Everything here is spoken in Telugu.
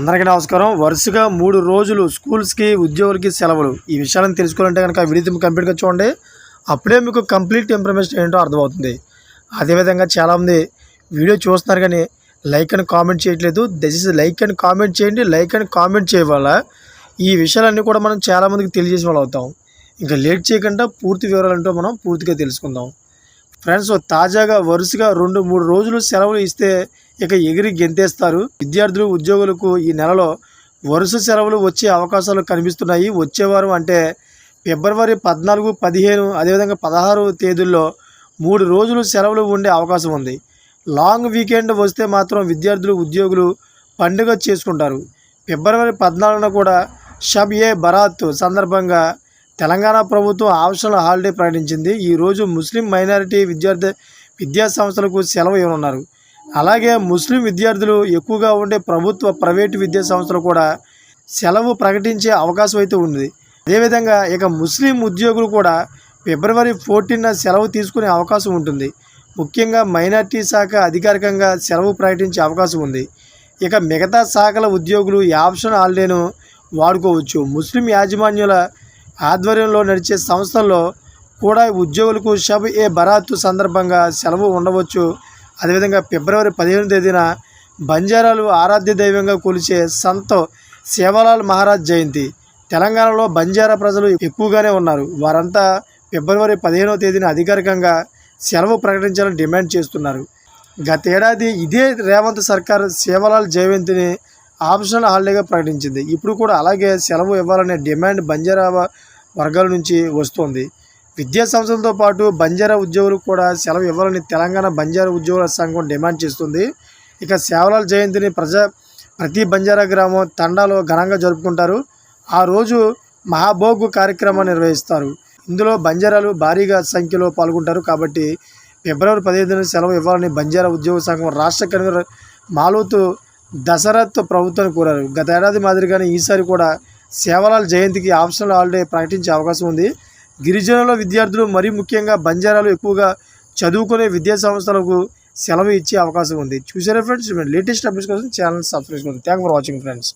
అందరికీ నమస్కారం. వరుసగా మూడు రోజులు స్కూల్స్కి ఉద్యోగులకి సెలవులు. ఈ విషయాలను తెలుసుకోవాలంటే కనుక వీడియో కంప్లీట్గా చూడండి. అప్పుడే మీకు కంప్లీట్ ఇన్ఫర్మేషన్ ఏంటో అర్థమవుతుంది. అదేవిధంగా చాలామంది వీడియో చూస్తున్నారు కానీ లైక్ అని కామెంట్ చేయట్లేదు. దయచేసి లైక్ అని కామెంట్ చేయండి. లైక్ అని కామెంట్ చేయవల్ల ఈ విషయాలన్నీ కూడా మనం చాలామందికి తెలియజేసే వాళ్ళు అవుతాం. ఇంకా లేట్ చేయకుండా పూర్తి వివరాలంటూ మనం పూర్తిగా తెలుసుకుందాం. ఫ్రెండ్స్ తాజాగా వరుసగా రెండు మూడు రోజులు సెలవులు ఇస్తే ఇక ఎగిరి గెంతేస్తారు. విద్యార్థులు ఉద్యోగులకు ఈ నెలలో వరుస సెలవులు వచ్చే అవకాశాలు కనిపిస్తున్నాయి. వచ్చేవారు అంటే ఫిబ్రవరి పద్నాలుగు పదిహేను అదేవిధంగా పదహారు తేదీల్లో మూడు రోజులు సెలవులు ఉండే అవకాశం ఉంది. లాంగ్ వీకెండ్ వస్తే మాత్రం విద్యార్థులు ఉద్యోగులు పండుగ చేసుకుంటారు. ఫిబ్రవరి పద్నాలుగున కూడా షబ్ ఏ బరాత్ సందర్భంగా తెలంగాణ ప్రభుత్వం ఆప్షనల్ హాలిడే ప్రకటించింది. ఈరోజు ముస్లిం మైనారిటీ విద్యార్థి విద్యా సంస్థలకు సెలవు ఇవ్వనున్నారు. అలాగే ముస్లిం విద్యార్థులు ఎక్కువగా ఉండే ప్రభుత్వ ప్రైవేటు విద్యా సంస్థలు కూడా సెలవు ప్రకటించే అవకాశం అయితే ఉంది. అదేవిధంగా ఇక ముస్లిం ఉద్యోగులు కూడా ఫిబ్రవరి ఫోర్టీన్న సెలవు తీసుకునే అవకాశం ఉంటుంది. ముఖ్యంగా మైనార్టీ శాఖ అధికారికంగా సెలవు ప్రకటించే అవకాశం ఉంది. ఇక మిగతా శాఖల ఉద్యోగులు ఈ ఆప్షన్ హాలిడేను వాడుకోవచ్చు. ముస్లిం యాజమాన్యుల ఆధ్వర్యంలో నడిచే సంస్థల్లో కూడా ఉద్యోగులకు షబ్ ఏ బరాత్ సందర్భంగా సెలవు ఉండవచ్చు. అదేవిధంగా ఫిబ్రవరి పదిహేను తేదీన బంజారాలు ఆరాధ్య దైవంగా కొలిచే సంత్ సేవలాల్ మహారాజ్ జయంతి. తెలంగాణలో బంజారా ప్రజలు ఎక్కువగానే ఉన్నారు. వారంతా ఫిబ్రవరి పదిహేనవ తేదీన అధికారికంగా సెలవు ప్రకటించాలని డిమాండ్ చేస్తున్నారు. గతేడాది ఇదే రేవంత్ సర్కార్ సేవలాల్ జయంతిని ఆప్షనల్ హాలిడేగా ప్రకటించింది. ఇప్పుడు కూడా అలాగే సెలవు ఇవ్వాలనే డిమాండ్ బంజారా వర్గాల నుంచి వస్తోంది. విద్యా సంస్థలతో పాటు బంజారా ఉద్యోగులకు కూడా సెలవు ఇవ్వాలని తెలంగాణ బంజారా ఉద్యోగుల సంఘం డిమాండ్ చేస్తుంది. ఇక సేవలాల జయంతిని ప్రజా ప్రతి బంజారా గ్రామం తండాలో ఘనంగా జరుపుకుంటారు. ఆ రోజు మహాభోగు కార్యక్రమాన్ని నిర్వహిస్తారు. ఇందులో బంజారాలు భారీగా సంఖ్యలో పాల్గొంటారు. కాబట్టి ఫిబ్రవరి పదిహేను సెలవు ఇవ్వాలని బంజారా ఉద్యోగ సంఘం రాష్ట్ర కన్వీనర్ మాలోతు దశరథ్ ప్రభుత్వాన్ని కోరారు. గత ఏడాది మాదిరిగానే ఈసారి కూడా సేవలాల జయంతికి ఆప్షనల్ హాలిడే ప్రకటించే అవకాశం ఉంది. గిరిజనుల విద్యార్థులు మరీ ముఖ్యంగా బంజారాలు ఎక్కువగా చదువుకునే విద్యా సంస్థలకు సెలవు ఇచ్చే అవకాశం ఉంది. చూసారా ఫ్రెండ్స్ లేటెస్ట్ అప్డేట్స్ కోసం ఛానల్ సబ్స్క్రైబ్ చేసుకోండి. Thank for watching friends